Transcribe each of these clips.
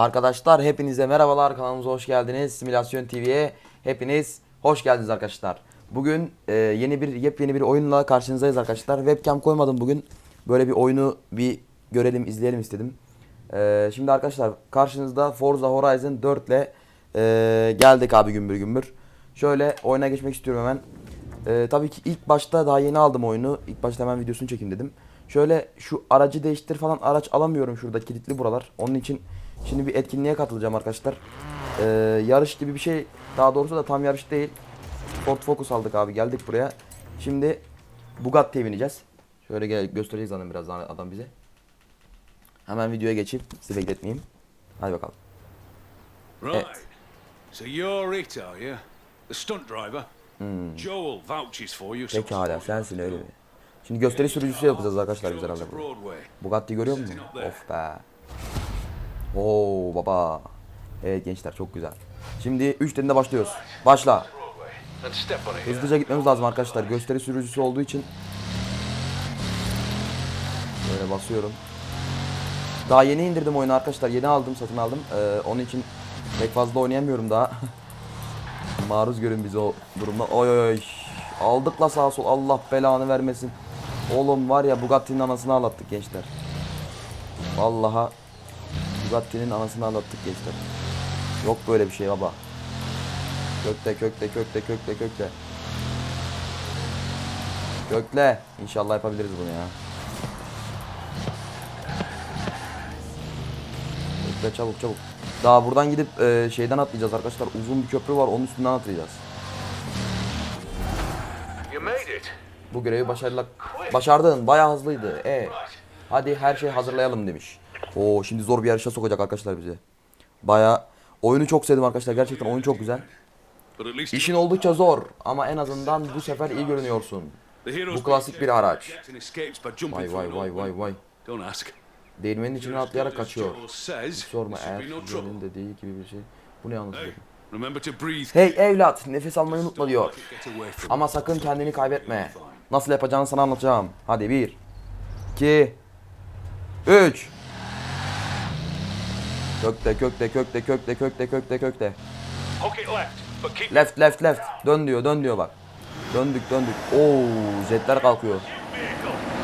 Arkadaşlar hepinize merhabalar kanalımıza hoş geldiniz. Simülasyon TV'ye hepiniz hoş geldiniz arkadaşlar. Bugün e, yeni bir yepyeni bir oyunla karşınızdayız arkadaşlar. Webcam koymadım bugün. Böyle bir oyunu bir görelim, izleyelim istedim. E, şimdi arkadaşlar karşınızda Forza Horizon 4 ile e, geldik abi gümbür gümbür. Şöyle oyuna geçmek istiyorum hemen. E, tabii ki ilk başta daha yeni aldım oyunu. İlk başta hemen videosunu çekeyim dedim. Şöyle şu aracı değiştir falan araç alamıyorum şurada kilitli buralar. Onun için şimdi bir etkinliğe katılacağım arkadaşlar. Ee, yarış gibi bir şey daha doğrusu da tam yarış değil. Ford Focus aldık abi geldik buraya. Şimdi Bugatti'ye bineceğiz. Şöyle gel göstereceğiz zaten birazdan adam bize. Hemen videoya geçip sizi bekletmeyeyim. Hadi bakalım. Evet. So you're it, are you? The stunt driver? Joel vouches for you. Pekala sensin öyle mi? Şimdi gösteri sürücüsü yapacağız arkadaşlar biz herhalde. burada. Bugatti görüyor musun? Of be. Oo baba. Evet gençler çok güzel. Şimdi 3 dediğinde başlıyoruz. Başla. Hızlıca gitmemiz lazım arkadaşlar. Gösteri sürücüsü olduğu için. Böyle basıyorum. Daha yeni indirdim oyunu arkadaşlar. Yeni aldım, satın aldım. Ee, onun için pek fazla oynayamıyorum daha. Maruz görün bizi o durumda. Oy oy oy. Aldık la sağa sol. Allah belanı vermesin. Oğlum var ya Bugatti'nin anasını ağlattık gençler. Vallaha Bugatti'nin anasını ağlattık gençler. Yok böyle bir şey baba. Kökle kökle kökle kökle kökle. Kökle. İnşallah yapabiliriz bunu ya. Kökle çabuk çabuk. Daha buradan gidip e, şeyden atlayacağız arkadaşlar. Uzun bir köprü var onun üstünden atlayacağız. You made it. Bu görevi başarıyla başardın. Bayağı hızlıydı. E. Hadi her şeyi hazırlayalım demiş. Oo şimdi zor bir yarışa sokacak arkadaşlar bizi. Bayağı oyunu çok sevdim arkadaşlar. Gerçekten oyun çok güzel. İşin oldukça zor ama en azından bu sefer iyi görünüyorsun. Bu klasik bir araç. Vay vay vay vay vay. Değirmenin içine atlayarak kaçıyor. Says, Sorma eğer. Joel'in dediği gibi bir şey. Bu ne anlatıyor? Hey, evlat nefes almayı unutma diyor. Ama sakın kendini kaybetme. Nasıl yapacağını sana anlatacağım. Hadi bir. iki, Üç. Kökte kökte kökte kökte kökte kökte kökte. Left, Left left. Dön diyor dön diyor bak. Döndük döndük. Oo jetler kalkıyor.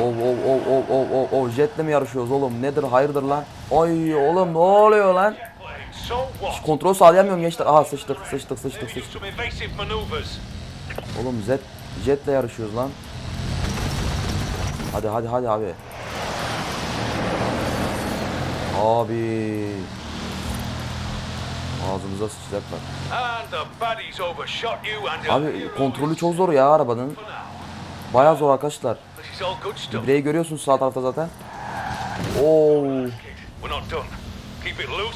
Oo oo oo oo oo oo oo jetle mi yarışıyoruz oğlum? Nedir hayırdır lan? Ay oğlum ne oluyor lan? What? Kontrol sağlayamıyorum gençler. Aha sıçtık sıçtık sıçtık sıçtık. Oğlum jet jetle yarışıyoruz lan. Hadi hadi hadi abi. Abi. Ağzımıza and your Abi kontrolü çok zor ya arabanın. Bayağı zor arkadaşlar. Direği görüyorsunuz sağ tarafta zaten. Oo.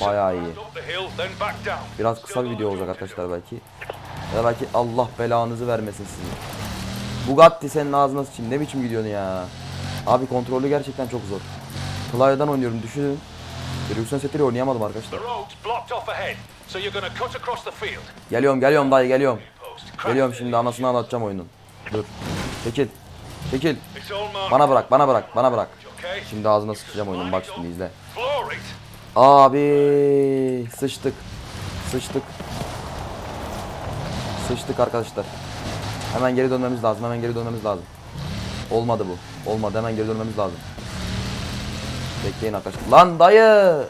And iyi. Biraz kısa bir video olacak arkadaşlar belki. Ya belki Allah belanızı vermesin sizin. Bugatti senin ağzına sıçayım. Ne biçim gidiyorsun ya? Abi kontrolü gerçekten çok zor. Klavye'den oynuyorum düşünün. Direksiyon setleri oynayamadım arkadaşlar. Geliyorum geliyorum dayı geliyorum. Geliyorum şimdi anasını anlatacağım oyunun. Dur. Çekil. Çekil. Bana bırak bana bırak bana bırak. Şimdi ağzına sıçacağım oyunun bak şimdi izle. Abi sıçtık. Sıçtık. Sıçtık arkadaşlar. Hemen geri dönmemiz lazım. Hemen geri dönmemiz lazım. Olmadı bu. Olmadı. Hemen geri dönmemiz lazım. Bekleyin arkadaşlar. Lan dayı!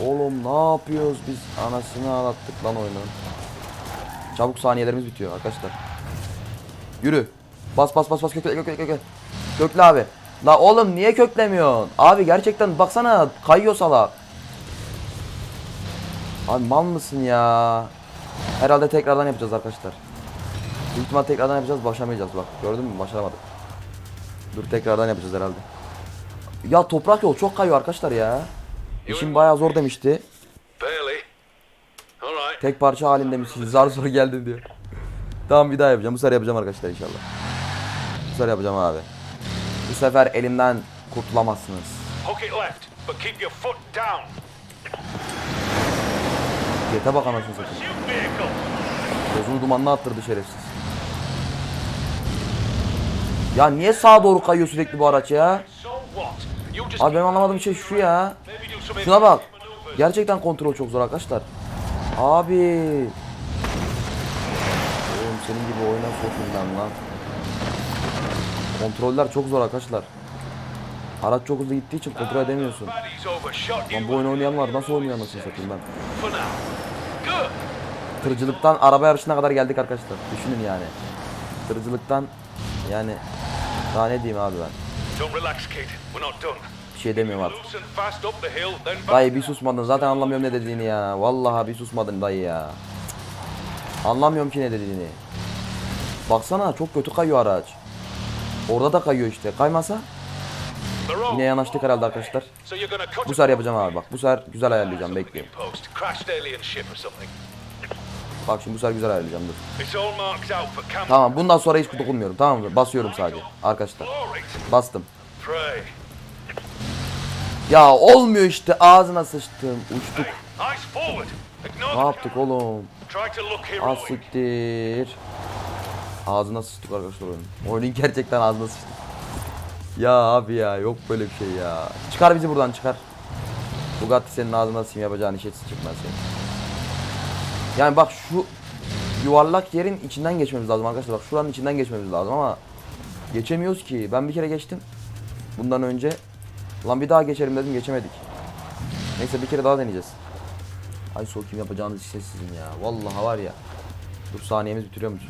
Oğlum ne yapıyoruz biz? Anasını ağlattık lan oyunu. Çabuk saniyelerimiz bitiyor arkadaşlar. Yürü. Bas bas bas bas kökle kökle kökle. Kökle abi. La oğlum niye köklemiyorsun? Abi gerçekten baksana kayıyor salak. Abi mal mısın ya? Herhalde tekrardan yapacağız arkadaşlar. Büyük tekrardan yapacağız başlamayacağız bak. Gördün mü? Başaramadık. Dur tekrardan yapacağız herhalde. Ya toprak yol çok kayıyor arkadaşlar ya. İşim bayağı zor demişti. Tek parça halinde misiniz? Zar zor geldim diyor. Tamam bir daha yapacağım. Bu sefer yapacağım arkadaşlar inşallah. Bu sefer yapacağım abi. Bu sefer elimden kurtulamazsınız. Yete bak anasını satayım. Tozunu dumanına attırdı şerefsiz. Ya niye sağa doğru kayıyor sürekli bu araç ya? Abi benim anlamadığım şey şu ya. Şuna bak. Gerçekten kontrol çok zor arkadaşlar. Abi. Oğlum senin gibi oyuna sokayım lan. Kontroller çok zor arkadaşlar. Araç çok hızlı gittiği için kontrol edemiyorsun. Lan bu oyunu and oynayanlar nasıl oynuyor anasını satayım ben. Tırcılıktan araba yarışına kadar geldik arkadaşlar. Düşünün yani. Tırcılıktan yani daha ne diyeyim abi ben. Don't relax, kid. We're not done. Bir şey demiyorum artık. Dayı bir susmadın zaten anlamıyorum ne dediğini ya. Vallahi bir susmadın dayı ya. Anlamıyorum ki ne dediğini. Baksana çok kötü kayıyor araç. Orada da kayıyor işte. Kaymasa yine yanaştık herhalde arkadaşlar. Bu sefer yapacağım abi bak. Bu sefer güzel ayarlayacağım bekleyin. Bak şimdi bu sefer güzel ayarlayacağım dur. Tamam bundan sonra hiç dokunmuyorum tamam mı? Basıyorum sadece arkadaşlar. Bastım. Ya olmuyor işte ağzına sıçtım. Uçtuk. Ne yaptık oğlum? Try to look Az heroic. siktir. Ağzına sıçtık arkadaşlar oyunun. Oyunun gerçekten ağzına sıçtık. Ya abi ya yok böyle bir şey ya. Çıkar bizi buradan çıkar. Bugatti senin ağzına sim yapacağın işe çıkmaz senin. Yani bak şu yuvarlak yerin içinden geçmemiz lazım arkadaşlar. Bak şuranın içinden geçmemiz lazım ama geçemiyoruz ki. Ben bir kere geçtim. Bundan önce. Lan bir daha geçerim dedim geçemedik. Neyse bir kere daha deneyeceğiz. Ay sokayım yapacağınız işe sizin ya. Vallahi var ya. Dur saniyemiz bitiriyormuş.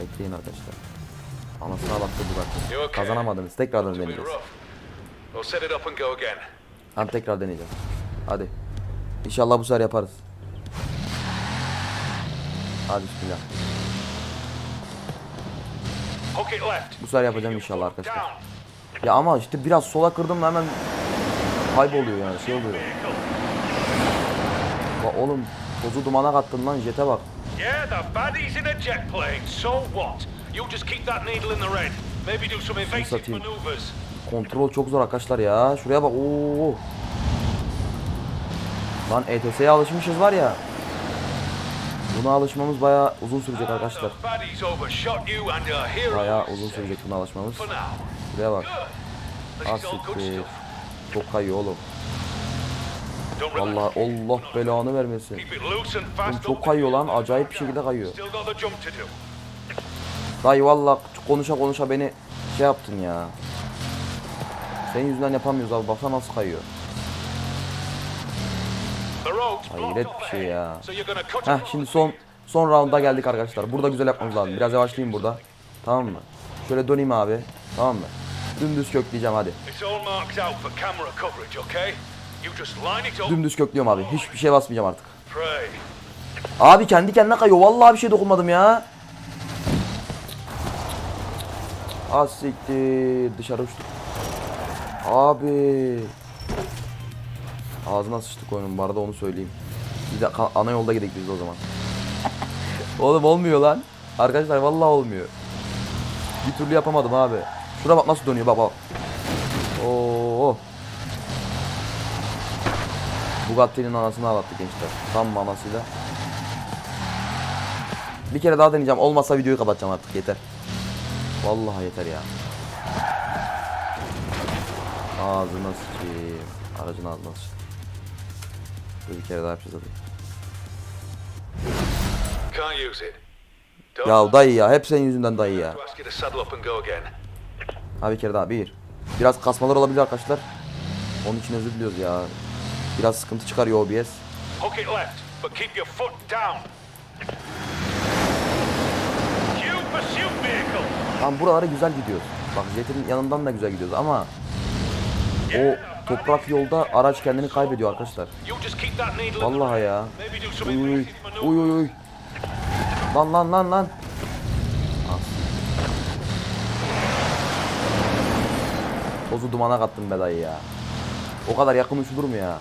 Bekleyin arkadaşlar. Anasına baktı bu bak. Kazanamadınız. Tekrardan deneyeceğiz. Tamam tekrar deneyeceğiz. Hadi. İnşallah bu sefer yaparız. Hadi bismillah. Bu sefer yapacağım inşallah arkadaşlar. Ya ama işte biraz sola kırdım mı hemen kayboluyor yani şey oluyor. Bak oğlum tozu dumana kattın lan jete bak. Yeah, the baddie's in a jet plane. So what? You just keep that needle in the red. Maybe do some evasive maneuvers. Kontrol çok zor arkadaşlar ya. Şuraya bak. Oo. Lan ETS'ye alışmışız var ya. Buna alışmamız bayağı uzun sürecek arkadaşlar. Bayağı uzun sürecek buna alışmamız. Şuraya bak. Asiktir. stuff. Çok kayıyor oğlum. Allah Allah belanı vermesin. Oğlum çok kayıyor lan. Acayip bir şekilde kayıyor. Dayı valla konuşa konuşa beni şey yaptın ya. Senin yüzünden yapamıyoruz abi. Baksana nasıl kayıyor. Hayret bir şey ya. Heh şimdi son son rounda geldik arkadaşlar. Burada güzel yapmamız lazım. Biraz yavaşlayayım burada. Tamam mı? Şöyle döneyim abi. Tamam mı? Dümdüz kökleyeceğim hadi. Dümdüz köklüyorum abi. Hiçbir şey basmayacağım artık. Abi kendi kendine kayıyor. Vallahi bir şey dokunmadım ya. Az siktir. Dışarı uçtuk. Abi. Ağzına sıçtık oyunun. Bu arada onu söyleyeyim. Bir de ana yolda gidelim biz o zaman. Oğlum olmuyor lan. Arkadaşlar vallahi olmuyor. Bir türlü yapamadım abi. Şuna bak nasıl dönüyor baba. Oo. Bugatti'nin anasını ağlattık gençler. Tam manasıyla. Bir kere daha deneyeceğim. Olmazsa videoyu kapatacağım artık yeter. Vallahi yeter ya. Ağzına sıçayım. Aracın ağzına sıçayım. Dur bir kere daha yapacağız hadi. Can't use it. Don't Ya dayı ya. Hep senin yüzünden dayı ya. Ha bir kere daha. Bir. Biraz kasmalar olabilir arkadaşlar. Onun için özür diliyoruz ya. Biraz sıkıntı çıkarıyor OBS. Tam buralara güzel gidiyoruz. Bak Jet'in yanından da güzel gidiyoruz ama o toprak yolda araç kendini kaybediyor arkadaşlar. Vallahi ya. Uy uy uy uy. Lan lan lan lan. As. Tozu dumana kattım be dayı ya. O kadar yakın uçulur mu ya?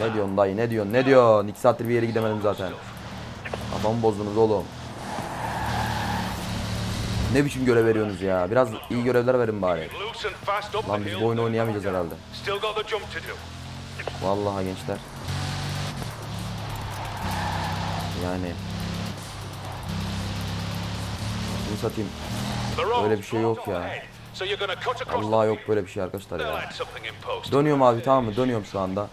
Ne diyorsun dayı ne diyorsun ne diyorsun? İki saattir bir yere gidemedim zaten. Kafamı bozdunuz oğlum. Ne biçim görev veriyorsunuz ya? Biraz iyi görevler verin bari. Lan biz bu oyunu oynayamayacağız herhalde. Vallahi gençler. Yani. Bunu satayım. The road's Öyle bir şey yok ya. Allah yok böyle bir şey arkadaşlar ya. Dönüyorum abi tamam mı? Dönüyorum şu anda.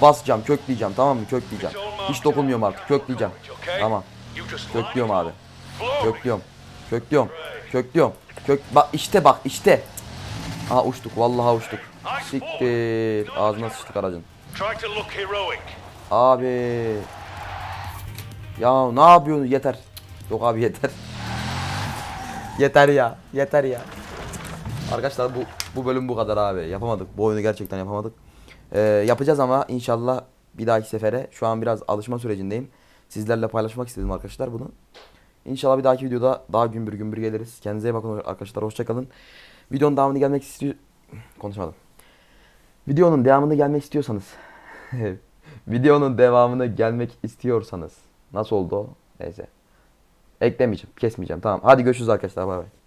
Basacağım, kökleyeceğim tamam mı? Kökleyeceğim. Hiç dokunmuyorum artık. Kökleyeceğim. Tamam. Köklüyorum abi. Köklüyorum. Köklüyorum. Köklüyorum. Kök bak işte bak işte. Aha uçtuk. Vallahi uçtuk. Siktir. Ağzına sıçtık aracın. Abi. Ya ne yapıyorsun? Yeter. Yok abi yeter. yeter ya. Yeter ya. Arkadaşlar bu bu bölüm bu kadar abi. Yapamadık. Bu oyunu gerçekten yapamadık. Ee, yapacağız ama inşallah bir dahaki sefere. Şu an biraz alışma sürecindeyim. Sizlerle paylaşmak istedim arkadaşlar bunu. İnşallah bir dahaki videoda daha gümbür gümbür geliriz. Kendinize iyi bakın arkadaşlar. Hoşçakalın. Videonun devamını gelmek istiyor... Konuşmadım. Videonun devamını gelmek istiyorsanız videonun devamını gelmek istiyorsanız nasıl oldu o? Neyse. Eklemeyeceğim, kesmeyeceğim. Tamam. Hadi görüşürüz arkadaşlar. Bay bay.